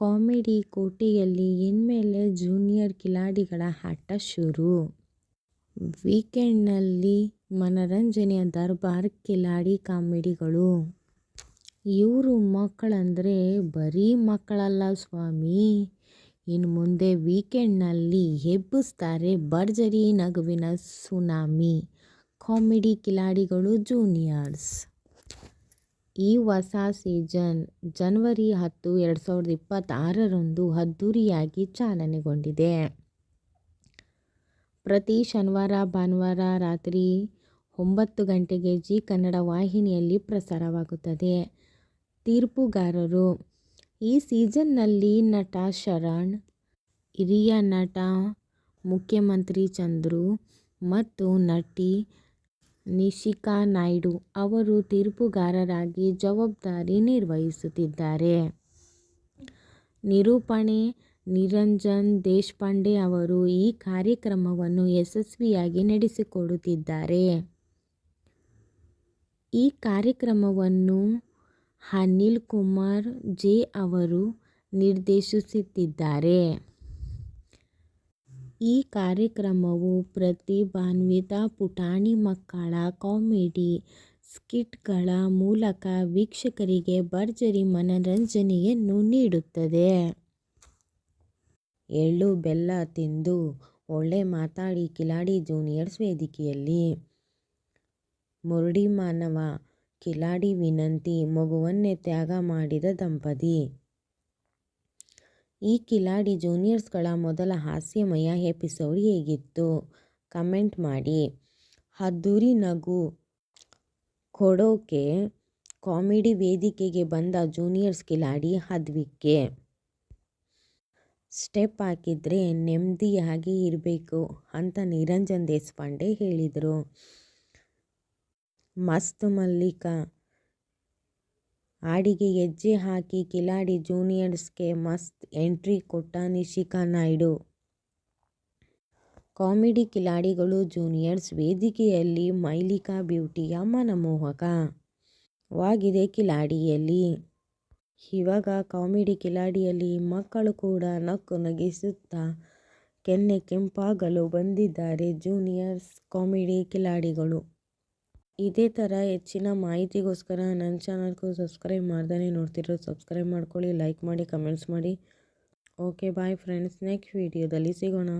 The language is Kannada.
ಕಾಮಿಡಿ ಕೋಟೆಯಲ್ಲಿ ಇನ್ಮೇಲೆ ಜೂನಿಯರ್ ಕಿಲಾಡಿಗಳ ಆಟ ಶುರು. ವೀಕೆಂಡ್ನಲ್ಲಿ ಮನರಂಜನೆಯ ದರ್ಬಾರ್ ಕಿಲಾಡಿ ಕಾಮಿಡಿಗಳು. ಇವರು ಮಕ್ಕಳಂದರೆ ಬರೀ ಮಕ್ಕಳಲ್ಲ ಸ್ವಾಮಿ. ಇನ್ನು ಮುಂದೆ ವೀಕೆಂಡ್ನಲ್ಲಿ ಎಬ್ಬಿಸ್ತಾರೆ ಭರ್ಜರಿ ನಗುವಿನ ಸುನಾಮಿ. ಕಾಮಿಡಿ ಕಿಲಾಡಿಗಳು ಜೂನಿಯರ್ಸ್. ಈ ಹೊಸ ಸೀಸನ್ ಜನವರಿ ಹತ್ತು, ಎರಡು ಸಾವಿರದ ಇಪ್ಪತ್ತಾರರಂದು ಅದ್ದೂರಿಯಾಗಿ ಚಾಲನೆಗೊಂಡಿದೆ. ಪ್ರತಿ ಶನಿವಾರ, ಭಾನುವಾರ ರಾತ್ರಿ ಒಂಬತ್ತು ಗಂಟೆಗೆ ಜೀ ಕನ್ನಡ ವಾಹಿನಿಯಲ್ಲಿ ಪ್ರಸಾರವಾಗುತ್ತದೆ. ತೀರ್ಪುಗಾರರು: ಈ ಸೀಸನ್ನಲ್ಲಿ ನಟ ಶರಣ್, ಹಿರಿಯ ನಟ ಮುಖ್ಯಮಂತ್ರಿ ಚಂದ್ರು ಮತ್ತು ನಟಿ ನಿಶಿಕಾ ನಾಯ್ಡು ಅವರು ತೀರ್ಪುಗಾರರಾಗಿ ಜವಾಬ್ದಾರಿ ನಿರ್ವಹಿಸುತ್ತಿದ್ದಾರೆ. ನಿರೂಪಣೆ: ನಿರಂಜನ್ ದೇಶಪಾಂಡೆ ಅವರು ಈ ಕಾರ್ಯಕ್ರಮವನ್ನು ಯಶಸ್ವಿಯಾಗಿ ನಡೆಸಿಕೊಡುತ್ತಿದ್ದಾರೆ. ಈ ಕಾರ್ಯಕ್ರಮವನ್ನು ಅನಿಲ್ ಕುಮಾರ್ ಜೆ ಅವರು ನಿರ್ದೇಶಿಸುತ್ತಿದ್ದಾರೆ. ಈ ಕಾರ್ಯಕ್ರಮವು ಪ್ರತಿಭಾನ್ವಿತ ಪುಟಾಣಿ ಮಕ್ಕಳ ಕಾಮಿಡಿ ಸ್ಕಿಟ್ಗಳ ಮೂಲಕ ವೀಕ್ಷಕರಿಗೆ ಭರ್ಜರಿ ಮನರಂಜನೆಯನ್ನು ನೀಡುತ್ತದೆ. ಎಳ್ಳು, ಬೆಲ್ಲ ತಿಂದು ಒಳ್ಳೆ ಮಾತಾಡಿ ಕಿಲಾಡಿ ಜೂನಿಯರ್ಸ್ ವೇದಿಕೆಯಲ್ಲಿ ಮುರುಡಿ ಮಾನವ ಕಿಲಾಡಿ ವಿನಂತಿ ಮಗುವನ್ನೇ ತ್ಯಾಗ ಮಾಡಿದ ದಂಪತಿ. ಈ ಕಿಲಾಡಿ ಜೂನಿಯರ್ಸ್ಗಳ ಮೊದಲ ಹಾಸ್ಯಮಯ ಎಪಿಸೋಡ್ ಹೇಗಿತ್ತು? ಕಮೆಂಟ್ ಮಾಡಿ. ಅದ್ದೂರಿ ನಗು ಕೊಡೋಕೆ ಕಾಮಿಡಿ ವೇದಿಕೆಗೆ ಬಂದ ಜೂನಿಯರ್ಸ್ ಕಿಲಾಡಿ ಹದ್ವಿಕೆ ಸ್ಟೆಪ್ ಹಾಕಿದರೆ ನೆಮ್ಮದಿಯಾಗಿ ಇರಬೇಕು ಅಂತ ನಿರಂಜನ್ ದೇಶಪಾಂಡೆ ಹೇಳಿದರು ಮಸ್ತ್ ಮಲ್ಲಿಕ ಹಾಡಿಗೆ ಹೆಜ್ಜೆ ಹಾಕಿ ಕಿಲಾಡಿ ಜೂನಿಯರ್ಸ್ಗೆ ಮಸ್ತ್ ಎಂಟ್ರಿ ಕೊಟ್ಟ ನಿಶಿಕಾ ನಾಯ್ಡು. ಕಾಮಿಡಿ ಕಿಲಾಡಿಗಳು ಜೂನಿಯರ್ಸ್ ವೇದಿಕೆಯಲ್ಲಿ ಮೈಲಿಕಾ ಬ್ಯೂಟಿಯ ಮನಮೋಹಕವಾಗಿದೆ ಕಿಲಾಡಿಯಲ್ಲಿ. ಇವಾಗ ಕಾಮಿಡಿ ಕಿಲಾಡಿಯಲ್ಲಿ ಮಕ್ಕಳು ಕೂಡ ನಕ್ಕು ನಗಿಸುತ್ತಾ ಕೆನ್ನೆ ಕೆಂಪಾಗಲು ಬಂದಿದ್ದಾರೆ ಜೂನಿಯರ್ಸ್ ಕಾಮಿಡಿ ಕಿಲಾಡಿಗಳು. ಇದೇ ಥರ ಹೆಚ್ಚಿನ ಮಾಹಿತಿಗೋಸ್ಕರ ನನ್ನ ಚಾನಲ್ಗೂ ಸಬ್ಸ್ಕ್ರೈಬ್ ಮಾಡ್ದೇ ನೋಡ್ತಿರೋದು ಸಬ್ಸ್ಕ್ರೈಬ್ ಮಾಡ್ಕೊಳ್ಳಿ, ಲೈಕ್ ಮಾಡಿ, ಕಮೆಂಟ್ಸ್ ಮಾಡಿ. ಓಕೆ ಬಾಯ್ ಫ್ರೆಂಡ್ಸ್ ನೆಕ್ಸ್ಟ್ ವೀಡಿಯೋದಲ್ಲಿ ಸಿಗೋಣ.